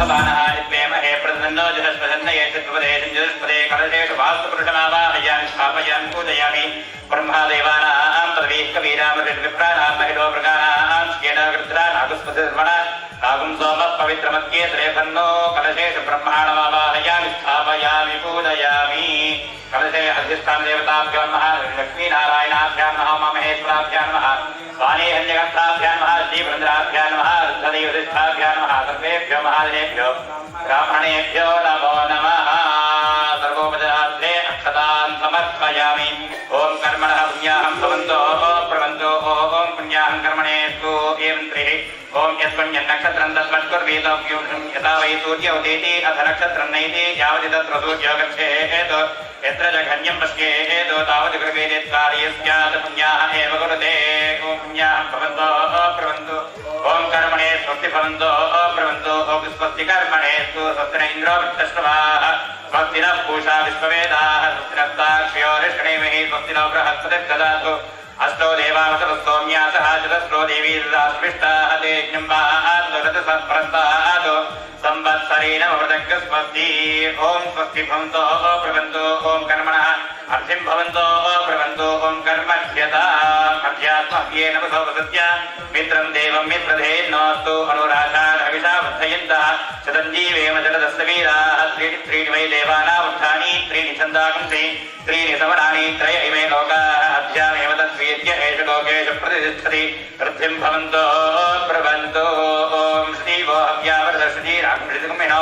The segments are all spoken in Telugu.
సమానహారి ప్రేమ హే ప్రసన్నో జనస్పసన్న ఏషుపదేశం జనస్పదే కలశేషు వాస్తు పురుషమావాహయామి స్థాపయామి పూజయామి బ్రహ్మాదేవానాం తదవీక వీరామృద్విప్రాణాం మహిళో మృగాణాం स्वानेहन्यगन्ताभ्यां नमः श्रीवृन्द्राभ्यां नमः रुद्धदेवदिष्ठाभ्यां नमः सर्वेभ्यो महाजनेभ्यो ब्राह्मणेभ्यो नमो नमः सर्वोपदार्थे अक्षतान् समर्पयामि ॐ कर्मणः पुण्याहं भवन्तो प्रवन्तो ॐ पुण्याहं कर्मणेस्तु एवं त्रिः ॐ यस्मन्यन्नक्षत्रं तस्मत्कुर्वीतव्यूषं यथा वै सूर्य उदेति अथ नक्षत्रं नैति यावति तत्र सूर्यो गच्छेत् यत्र च घन्यं पश्येत् तावत् गृहेदेत्कार्ये स्यात् पुण्याः एव कुरुते ॐ पुण्याहं ब्रवंतो ओम कर्मणे स्वस्ति भवन्तो ओ ब्रवन्तो कर्मणे स्वस्तिन इन्द्रो वृत्तश्रवाः। स्वस्तिनः पूषा विश्ववेदाः। स्वस्तिनस्ताक्षयो स्वस्तिनो बृहस्पतिः ददातु अष्टो देवावसरस्तोम्यासः चतस्रो देवी ददास्मिष्टाः ते जम्बाहात्मरतसत्प्रस्ताहादो संवत्सरेण वृतज्ञस्वस्ति ओम स्वस्ति। भवन्तो ओ ब्रवन्तो ओम कर्मणः। अर्थिं भवन्तो प्रवन्तो ॐ कर्मध्यता अध्यात्मह्येन वसोपसत्य मित्रं देवं मित्रधेन्नोऽस्तु अनुराधारहविषा वर्धयन्तः शतञ्जीवेम जलदस्तवीराः त्रीणि त्रीणि वै देवानामुत्थानि त्रीणि छन्दागुंसि त्रीणि समराणि त्रय इमे लोकाः अध्यामेव तद्वीर्य एष लोकेषु प्रतिष्ठति वृद्धिं भवन्तो प्रवन्तो ॐ श्रीवो हव्यावरदश्रीरामृतिकुमिनो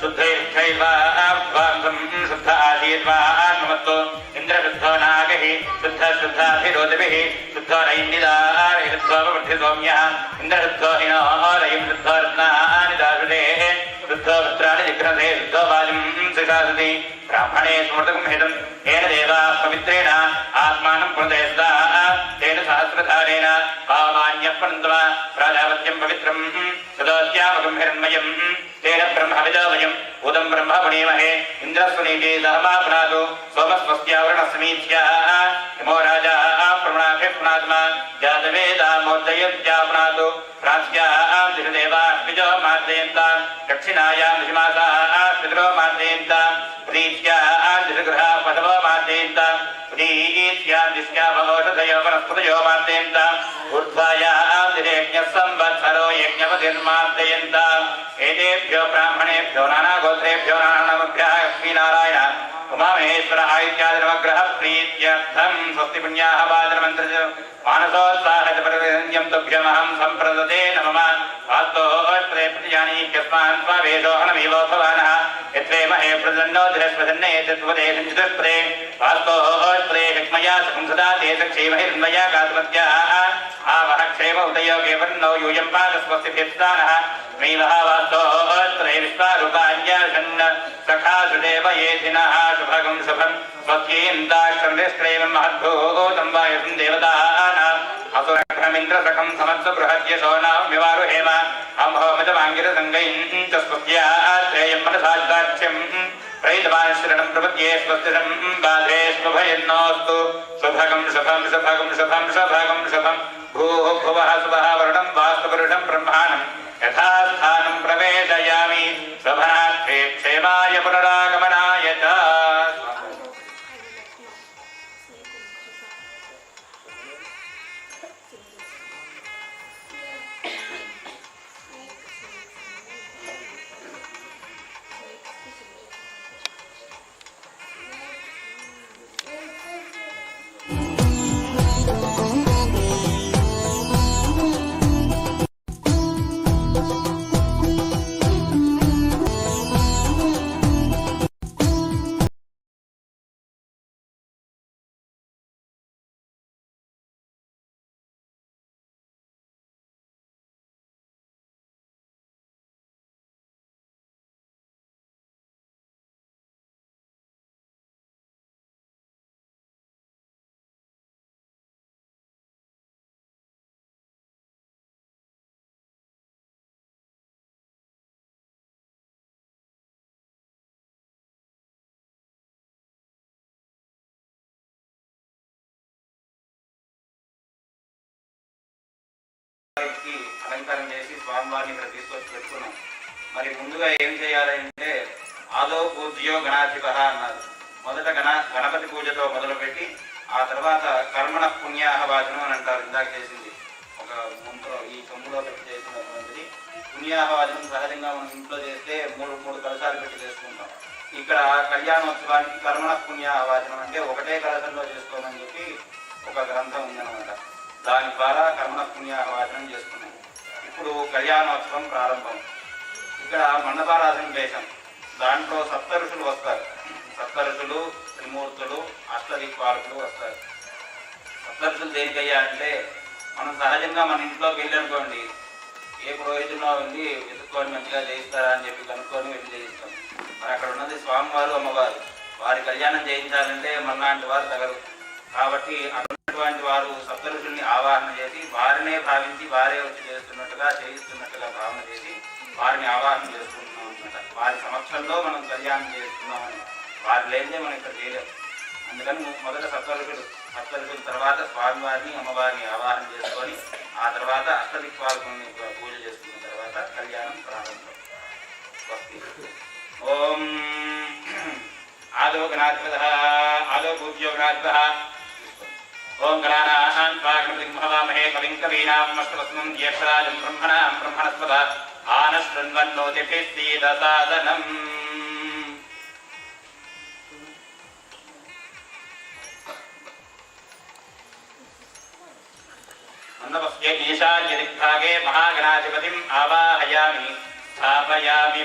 శుద్ధైర్ఘైవ శుద్ధ ఆసీర్వా ఆత్మవత్తు ఇంద్రశుద్ధో నాగై శుద్ధ శుద్ధాభిరోదిభిः శుద్ధో నైన్నిదారై శుద్ధో ప్రవృద్ధి సౌమ్య ఇంద్రశుద్ధో హినోరయం శుద్ధో రత్నానిదాసుదే శుద్ధో పుత్రాణి జిఘ్నసే శుద్ధో బాలిం సుశాసుది బ్రాహ్మణే స్మృతకం హితం ఏన దేవా పవిత్రేణ ఆత్మానం పునదేస్తా తేన సహస్రధారేణ పావాన్యపనంతమ ప్రాజాపత్యం పవిత్రం शुद्धो वस्त्राणि जिघ्रसे शुद्धो वायुं सुशासति ब्राह्मणे स्मृतकं हितं येन देवाः पवित्रेण आत्मानं पुनते सदा तेन सहस्रधारेण पावमान्यः पन्तवा प्राजापत्यं पवित्रं सदस्यामकं हिरण्मयं तेन ब्रह्मविदो वयम् उदं ब्रह्म पुणीमहे इन्द्रस्वनीति सहमाप्नातु सोमस्वस्यावरणसमीच्या हिमो राजा प्रमणाभिः पुनात्मा जातवेदामोदयत्याप्नातु प्राच्यां दिशु देवाभ्युजो मार्दयन्तां दक्षिणायां दिशिमासाः पितरो मार्दयन्तां प्रीत्यां दिशु गृहा पशवो मार्दयन्तां प्रीत्यां दिश्या भवोषधयो वनस्पतयो मार्दयन्ताम् यज्ञपतिर्मार्दयन्ताम् एतेभ्यो ब्राह्मणेभ्यो नानागोत्रेभ्यो नानानमभ्यः लक्ष्मीनारायण उमामहेश्वर आदित्यादिनवग्रह प्रीत्यर्थं स्वस्ति पुण्याः वादनमन्त्र मानसोत्साहत परिवृञ्जं तुभ्यमहं सम्प्रदते नमः वास्तोत्रे प्रतिजानीक्यस्मान् स्वावेदो अनमेवो भवानः यत्रे महे प्रदन्नो धृस्वदन्ने तत्त्वदेशं चतुष्पदे वास्तोत्रे हिक्मया सुखं सदा ते सक्षेमहिर्मया कात्मत्याः आवह क्षेम उदयोगे वर्णो यूयं पादस्वस्तिभिस्तानः नैवः वास्तोत्रे विश्वारूपान्याशन् सखासुदेव येधिनः शुभगं शुभं स्वस्येन्दाक्षरनिष्क्रेम महद्भूतं वायुं देवतानाम् असुरघ्नमिन्द्रसखम् समत्स बृहद्य शोनामिवारुहेम अहं भवमजमाङ्गिरसङ्गैम् च स्वस्याश्रयम् मनसाच्चाच्यम् प्रयितवान् शरणम् प्रपद्ये स्वस्तिरम् बाधे स्वभयन्नोऽस्तु। स्वभगम् शभम्, शभगम् शभम् शभगम् शभम्। भूः भुवः सुवः वरुणम् वास्तुपुरुषम् ब्रह्माणम्। यथा स्थानम् प्रवेदयामि स्वभः కి అలంకారం చేసి స్వామివారిని ఇక్కడ తీసుకొచ్చి పెట్టుకున్నాం. మరి ముందుగా ఏం చేయాలంటే ఆదో పూజ్యో గణాధిప అన్నారు. మొదట గణ గణపతి పూజతో మొదలుపెట్టి ఆ తర్వాత కర్మణ పుణ్యాహ వాచనం అని అంటారు ఇందాక చేసింది. ఒక ముందులో ఈ తొమ్మిదో పెట్టి చేసినటువంటిది పుణ్యాహ వాచనం సహజంగా మనం ఇంట్లో చేస్తే మూడు మూడు కలశాలు పెట్టి చేసుకుంటాం. ఇక్కడ కళ్యాణోత్సవానికి కర్మణ పుణ్యాహ వాచనం అంటే ఒకటే కలశంలో చేసుకోమని చెప్పి ఒక గ్రంథం ఉందన్నమాట. దాని ద్వారా కర్మణ పుణ్యాహవాచనం చేసుకున్నాం. ఇప్పుడు కళ్యాణోత్సవం ప్రారంభం. ఇక్కడ మండపారాధన చేశాం. దాంట్లో సప్త ఋషులు వస్తారు. సప్త ఋషులు త్రిమూర్తులు అష్టదిక్పాలకులు వస్తారు. సప్త ఋషులు దేనికయ్యా అంటే మనం సహజంగా మన ఇంట్లోకి వెళ్ళనుకోండి ఏ పురోహితుల్లో వెళ్ళి వెతుక్కొని మంచిగా చేయిస్తారా అని చెప్పి కనుక్కొని వెళ్ళి చేయిస్తాం. మరి అక్కడ ఉన్నది స్వామివారు అమ్మవారు. వారి కళ్యాణం చేయించాలంటే మనలాంటి వారు తగరు. కాబట్టి అటువంటి వారు సప్తరుషుల్ని ఆవాహన చేసి వారినే భావించి వారే వచ్చి చేస్తున్నట్టుగా చేయిస్తున్నట్టుగా భావన చేసి వారిని ఆవాహన చేసుకుంటున్నాం అనమాట వారి సమక్షంలో మనం కళ్యాణం చేస్తున్నామని వారి లేనిదే మనం ఇక్కడ చేయలేము అందుకని మొదట సప్తఋషులు సప్తరుషుల తర్వాత స్వామివారిని అమ్మవారిని ఆవాహన చేసుకొని ఆ తర్వాత అష్టదిక్పాలకుని పూజ చేసుకున్న తర్వాత కళ్యాణం ప్రారంభం. స్వస్తి ఓం ఆదో గణాధిపత ఓం గణానాం పాగణపతిం కవిం కవీనామస్తవస్మం జ్యేష్ఠరాజం బ్రహ్మణాం బ్రహ్మణస్పద ఆనశృణ్వన్నోతిభిస్సీదసాదనం మండపస్య ఈశాన్యదిగ్భాగే మహాగణాధిపతిం ఆవాహయామి స్థాపయామి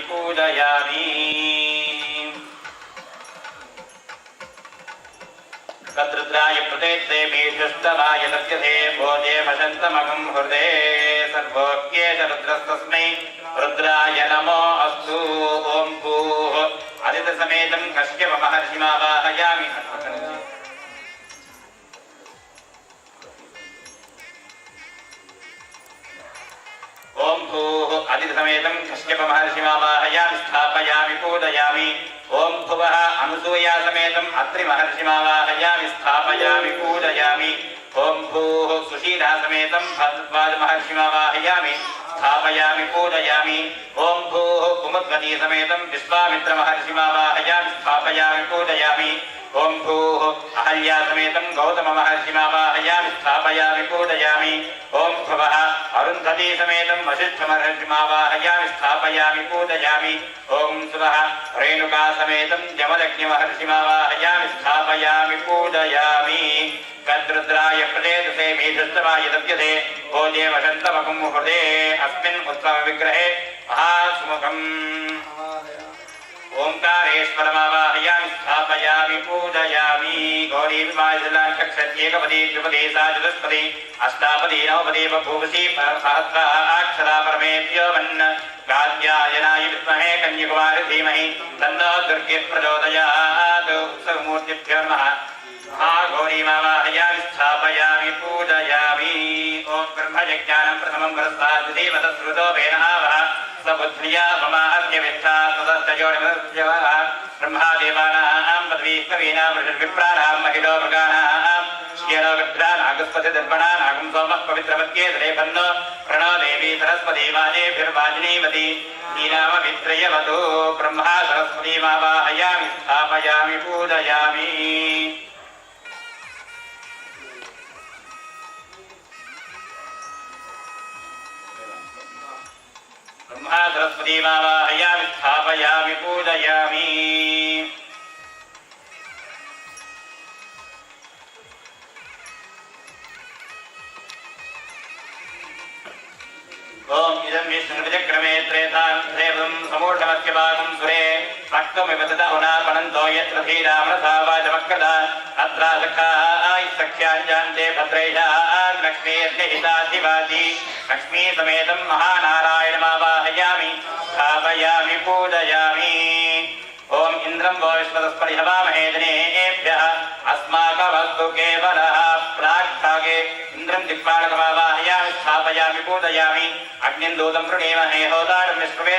तत्रत्राय कृते देवी दुष्टराय तत्यधे भोजे भजन्तमघम् हृदे सर्वोऽप्येष रुद्रस्तस्मै रुद्राय नमो अस्तु ॐ भूः अदितसमेतं कश्यपमहर्षिमावाहयामि ॐ भूः अदितसमेतं कश्यपमहर्षिमावाहयामि स्थापयामि पूजयामि ॐ भुवः अनुसूयासमेतम् अत्रिमहर्षिमावाहयामि स्थापयामि पूजयामि ॐ भूः सुशीलासमेतं भरद्वाजमहर्षिमावाहयामि स्थापयामि पूजयामि ॐ भूः कुमुद्वतीसमेतं विश्वामित्रमहर्षिमावाहयामि स्थापयामि पूजयामि ॐ भूः अहल्यासमेतं गौतममहर्षिमावाहयामि, स्थापयामि, पूजयामि। ॐ भुवः अरुन्धतीसमेतं वसिष्ठमहर्षिमावाहयामि, स्थापयामि, पूजयामि। ॐ सुवः रेणुकासमेतं जमदग्निमहर्षिमावाहयामि स्थापयामि, पूजयामि। कद्रुद्राय प्रदेदसे मेधस्तवाय दव्यते भोजे वसन्तमकं हृदे अस्मिन् उत्सवविग्रहे महासुमुखम्। ఓంకారేశ్వరమావాహయామి స్థాపయామి పూజయామి. గౌరీం వాయులాంకక్షత్యేకపదే ద్విపదే సాజులస్పదే అష్టాపదే నవపదే బభూవసి సహస్రా అక్షరా పరమేభ్యో వన్న గాద్యాయనాయ విద్మహే కన్యకుమారి ధీమహి. తన్నో దుర్గే ప్రచోదయాత్. ఉత్సవమూర్తిభ్యో నమః. మహాగౌరీమావాహయామి స్థాపయామి పూజయామి. ॐ ब्रह्मजज्ञानं प्रथमं पुरस्ताद्विधीवतः श्रुतो वेनावः सबुद्ध्या मम अस्य विष्ठा तदस्तयोनिमदस्यवः ब्रह्मादेवानां पदवीकवीनां ऋषिविप्राणां महिलो मृगाणां श्येनो गद्रा नागस्पति दर्पणा नागं सोमः पवित्रवत्ये दरेभन्नो प्रणो देवी सरस्वती वाजेभिर्वाजिनीवती नीनामभित्रयवतु ब्रह्मा सरस्वतीमावाहयामि स्थापयामि पूजयामि ब्रह्मा सरस्वतीमावाहयामि स्थापयामि पूजयामि ఓం ఇదం విష్ణువిజక్రమే త్రేతాం రేవం సమూఢమస్యపాగం సురే రక్తమిపతదౌనాపనంతో యత్ర ధీరామనసావాచమక్కద అత్రా సఖాయ సఖ్యాంజాంతే భద్రైషాన్ లక్ష్మీర్గహితాధివాసి లక్ష్మీ సమేతం మహానారాయణమావాహయామి. స్థాపయామి పూజయామి. ओम इंद्रम गो विश्वस्परिहवामहे दिनेभ्यः अस्माकमस्तु केवलः प्राक्भागे इंद्रं दिक्पाणकमावाहयामि स्थापयामि, पूजयामि। अग्निं दूतं प्रणीमहे होदारं अस्के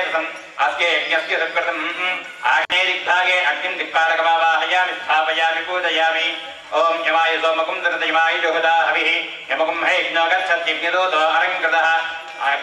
अस्य यज्ञस्य आग्ने आग्नेदिग्भागे अग्निं दिक्पाणकमावाहयामि स्थापयामि, पूजयामि। ओम यमाय सोमकुं दृतयमाय जुहुदा हविः यमकुं हे यज्ञो गच्छत्यज्ञदूतो अरङ्कृतः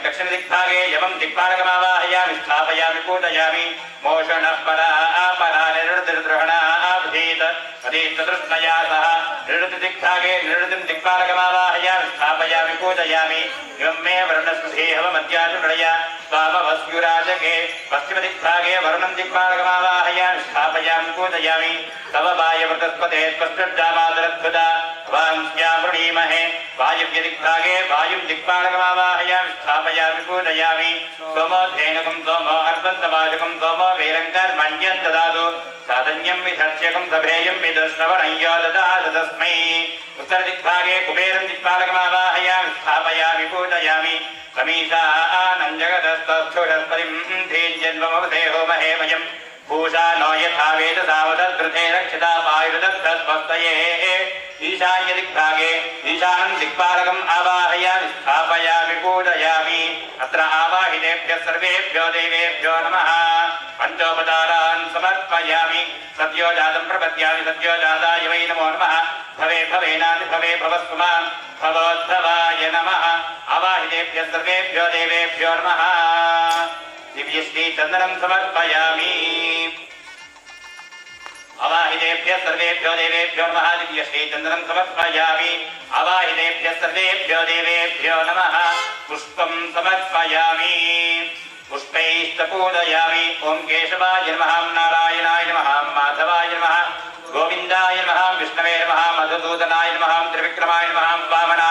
दक्षिणदिग्भागे यमं दिक्पालकमावाहयामि स्थापयामि पूजयामि मोषणः परा अपरा निरुद्रद्रहणाभीत अधीतदृष्णया सह निरुद्दिग्भागे निरुद्धिं दिक्पालकमावाहयामि स्थापयामि पूजयामि इमं मे वर्णस्मृतिहवमध्याजुनय स्वामवस्युराजके पश्चिमदिग्भागे वरुणं दिक्पालकमावाहयामि स्थापयामि पूजयामि तव वायवृतस्पते त्वष्टजामादरद्भुता वांस्या वृणीमहे वायुव्यदिग्भागे वायुं दिक्पालकमावाहयामि स्थापयामि पूजयामि सोमोधेनुकं सोमो अर्धन्तवाचकं सोमो वीरङ्कर्मण्यं ददातु साधन्यं विधर्ष्यकं सभेयं विदश्रवणय्यो ददातु तस्मै उत्तरदिग्भागे कुबेरं दिक्पालकमावाहयामि स्थापयामि पूजयामि समीशानं जगदस्तस्थुरस्पतिं धीर्यन्वमवधेहो महे वयम् पूषा नो यथा वेद सावधृते रक्षिता वायुदत्तस्वस्तये ईशान्यदिग्भागे ईशानं दिक्पालकम् आवाहयामि स्थापयामि पूजयामि अत्र आवाहितेभ्यः सर्वेभ्यो देवेभ्यो नमः पञ्चोपचारान् समर्पयामि सद्यो जातं प्रपद्यामि सद्यो जाताय वै नमो नमः भवे भवेनानि भवे भवस्तु मां भवोद्भवाय नमः आवाहितेभ्यः सर्वेभ्यो देवेभ्यो नमः दिव्यश्रीचन्दनं समर्पयामि अवाहितेभ्यः सर्वेभ्यो देवेभ्यो नमः दिव्यश्रीचन्दनं समर्पयामि अवाहितेभ्यः सर्वेभ्यो देवेभ्यो नमः पुष्पं समर्पयामि पुष्पैश्च पूजयामि ॐ केशवाय नमः नारायणाय नमः माधवाय नमः गोविन्दाय नमः विष्णवे नमः मधुसूदनाय नमः त्रिविक्रमाय नमः वामनाय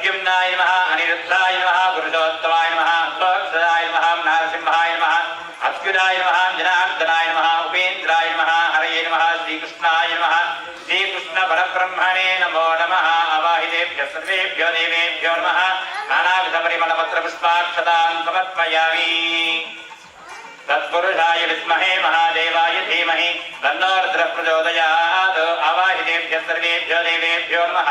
प्रद्युम्नाय नमः अनिरुद्धाय नमः पुरुषोत्तमाय नमः स्वक्षराय नमः नरसिंहाय नमः अच्युताय नमः जनार्दनाय नमः उपेन्द्राय नमः हरये नमः श्रीकृष्णाय नमः श्रीकृष्ण परब्रह्मणे नमो नमः अवाहितेभ्यः सर्वेभ्यो देवेभ्यो नमः नानाविधपरिमलपत्रपुष्पाक्षतान् समर्पयामि तत्पुरुषाय विद्महे महादेवाय धीमहि तन्नो रुद्रः प्रचोदयात् आवाहितेभ्यः सर्वेभ्यो देवेभ्यो नमः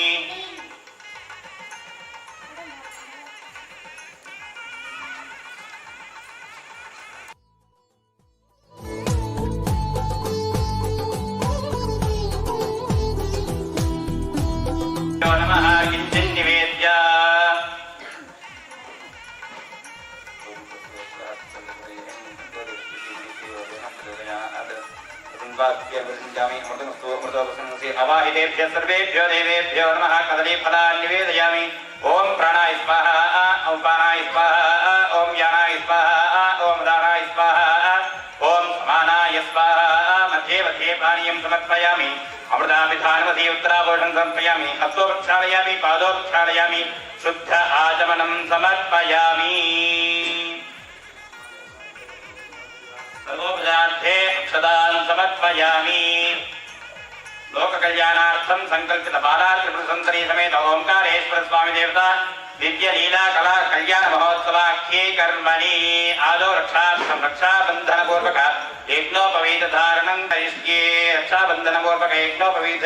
समर्पयामि हस्तो प्रक्षालयामि पादो प्रक्षालयामि शुद्ध आचमनं समर्पयामि। सर्वोपदार्थे अक्षदान् समर्पयामि। लोककल्याणार्थं सङ्कल्पितबालार्पितसन्तरी समेत ओङ्कारेश्वर स्वामी देवता సమేత ఓంకారేశ్వర స్వామి దేవత దివ్య లీలా కళా కళ్యాణ మహోత్సవాఖ్యే కర్మణి ఆదో రక్షార్థం రక్షాబంధన పూర్వక యజ్ఞోపవీత ధారణం కరిష్యే రక్షాబంధన పూర్వక యజ్ఞోపవీత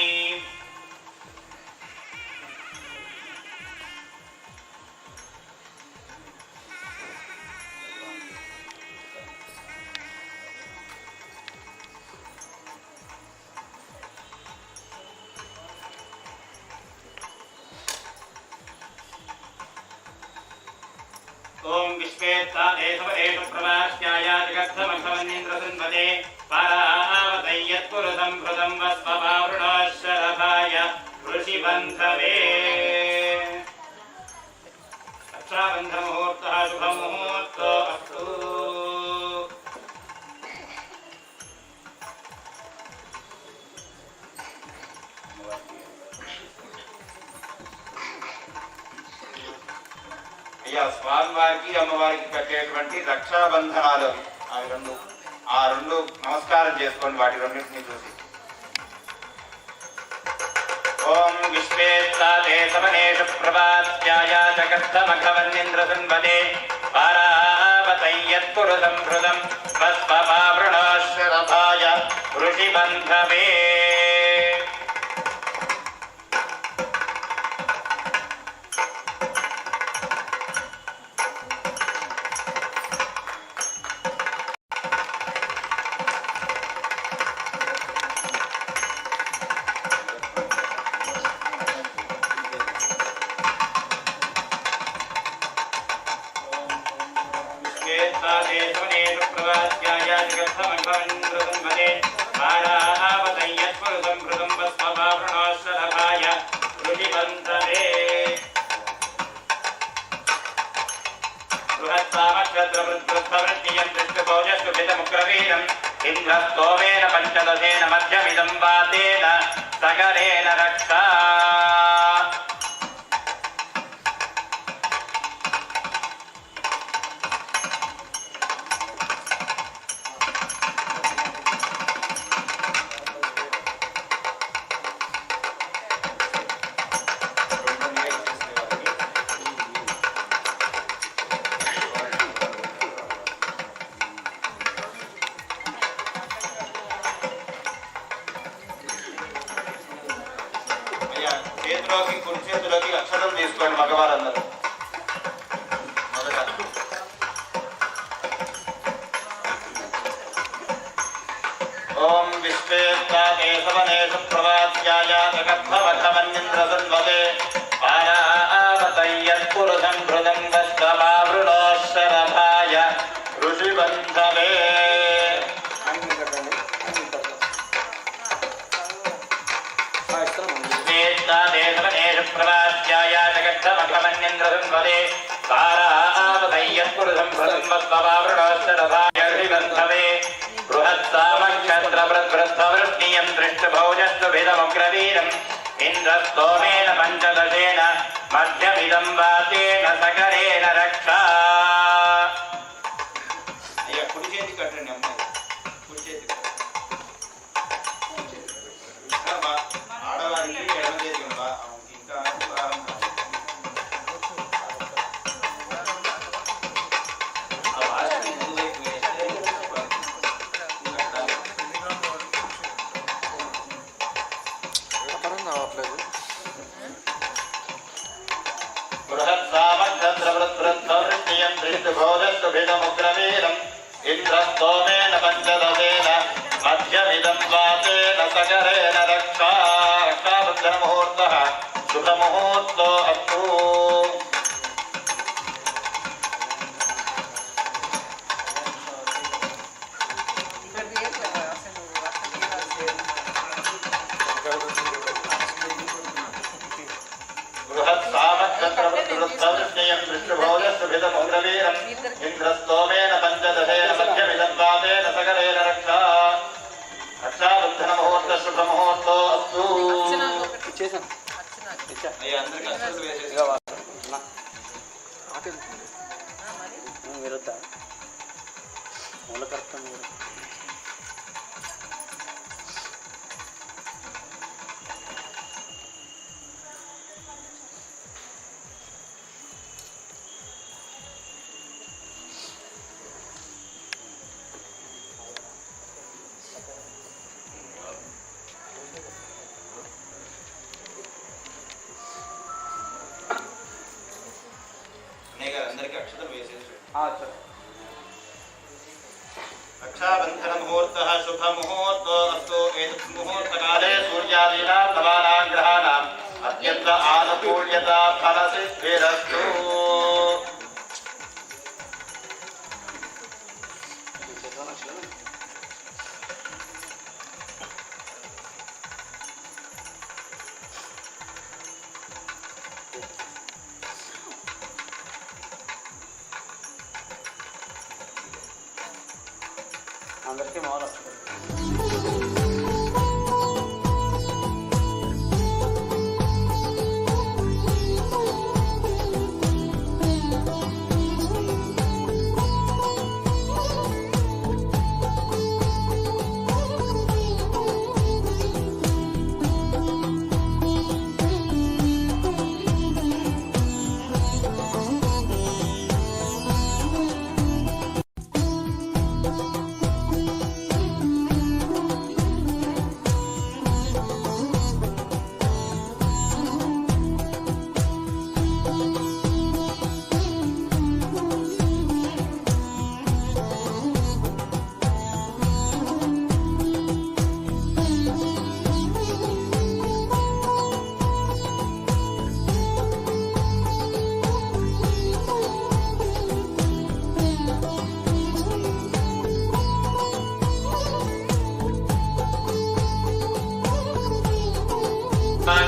ఓం విశ్వేత్తేషు ప్రవాస్యాయ జగద్ధమఖమన్నింద్రసంభతే పరావతయ్యత్పురుషం భృతం వస్వృణోశరభాయ ఋషిబంధవే. రక్షాబంధముహూర్త శుభముహూర్త అయ్యా స్వామివారికి అమ్మవారికి కట్టేటువంటి రక్షాబంధనాలు అవి. అవి రెండు ఆ రెండు నమస్కారం చేసుకోండి వాటి రెండింటిని చూసి. ఓం విశ్వేత్తాదే సమనేషు ప్రభాత్యాయ జగత్తమఖవన్నింద్రసన్వదే పారావతయ్యత్పురుషం హృదం భస్మపావృణాశ్వరథాయ ఋషిబంధవే బృహత్సామక్షద్రవృద్ధవృత్తియం దృష్టభోజస్సుభితముగ్రవీరం ఇంద్రస్తోమేన పంచదశేన మధ్యమిదం వాతేన సగరేణ ఓం విశ్వేత్తాదేశవనేషు ప్రవాస్యాయ జగద్భవధవన్నింద్రసన్వదే పారావతయ్యత్పురుషం హృదం వస్త్రమావృణోశ్వరథాయ ఋషిబంధవే. వేత్తాదేశవనేషు ప్రవాస్యాయ జగద్ధమఖమన్యేంద్రసంవదే పారావతయ్యత్పురుషం హృదం వస్త్రమావృణోశ్వరథాయ ఋషిబంధవే. బృహత్సామక్షత్రవృద్వృద్ధవృష్ణీయం దృష్టభౌజస్సుభిదముగ్రవీరం ఇంద్రస్తోమేన పంచదశేన మధ్యమిదం వాతేన సకరేణ రక్షా అయ్యా ఇంద్రస్తోమేన పంచదశేన మధ్యమిదం వాతేన సకరేణ రక్షా రక్షాబద్ధనముహూర్త శుభముహూర్తో అస్తు ఇచ్చేసాను అయ్యా అందరికి हाँ, अच्छा। रक्षाबंधन मुहूर्त शुभ मुहूर्त मुहूर्त काले सूर्यादीनां आनुकूल्यता फलसिद्धिरस्तु।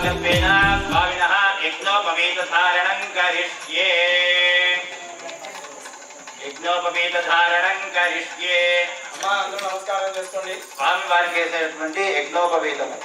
సాంగత్వేన స్వామినః యజ్ఞోపవీతధారణం కరిష్యే యజ్ఞోపవీతధారణం కరిష్యే అమ్మా అందరూ నమస్కారం చేసుకోండి. స్వామి వారికి వేసేటువంటి యజ్ఞోపవీతము.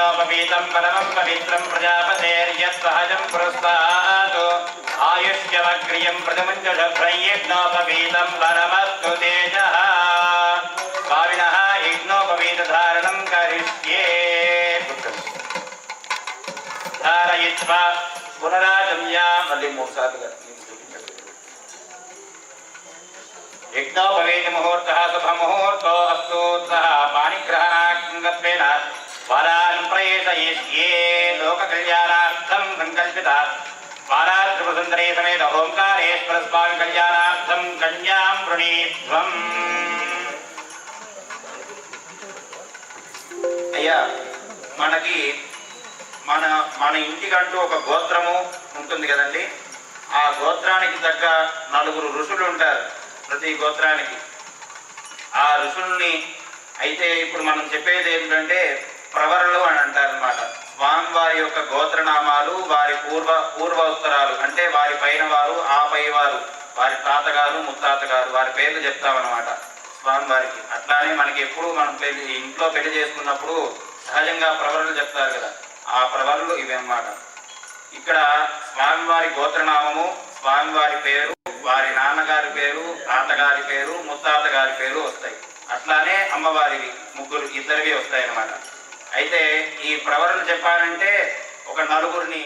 वीतम् परमम् पवित्रम् प्रजापतेर्यत्सहजम् पुरस्तात्। आयुष्यवग्रियम् प्रतिमुञ्जभ्रयज्ञोपवीतम् परमस्तु तेजः। भाविनः यज्ञोपवीतधारणम् करिष्ये। धारयित्वा पुनराजम्याम् यज्ञोपवीतमुहूर्तः शुभमुहूर्तो अस्तु सः पाणिग्रहणाङ्गत्वेन చూపించండి యజ్ఞోపవేతి ముహూర్త వరాన్ ప్రయేషయిష్యే లోక కళ్యాణార్థం సంకల్పిత బాలాత్రిపుసుందరీ సమేత ఓంకారేశ్వర స్వామి కళ్యాణార్థం కన్యాం వృణీత్వం అయ్యా మనకి మన మన ఇంటికంటూ ఒక గోత్రము ఉంటుంది కదండి. ఆ గోత్రానికి తగ్గ నలుగురు ఋషులు ఉంటారు ప్రతి గోత్రానికి. ఆ ఋషుల్ని అయితే ఇప్పుడు మనం చెప్పేది ఏంటంటే ప్రవరలు అని అంటారనమాట స్వామివారి యొక్క గోత్రనామాలు వారి పూర్వ పూర్వ ఉత్తరాలు. అంటే వారి పైన వారు ఆ పై వారు. వారి తాతగారు ముత్తాతగారు. వారి పేర్లు చెప్తామన్నమాట స్వామివారికి అట్లానే మనకి ఎప్పుడు మనం పెళ్ళి ఇంట్లో పెళ్ళి చేసుకున్నప్పుడు సహజంగా ప్రవరలు చెప్తారు కదా. ఆ ప్రవరలు ఇవి అన్నమాట ఇక్కడ స్వామివారి గోత్రనామము స్వామివారి పేరు వారి నాన్నగారి పేరు తాతగారి పేరు ముత్తాత గారి పేరు వస్తాయి. అట్లానే అమ్మవారివి ముగ్గురు ఇద్దరివి వస్తాయన్నమాట. అయితే ఈ ప్రవరణ చెప్పాలంటే ఒక నలుగురిని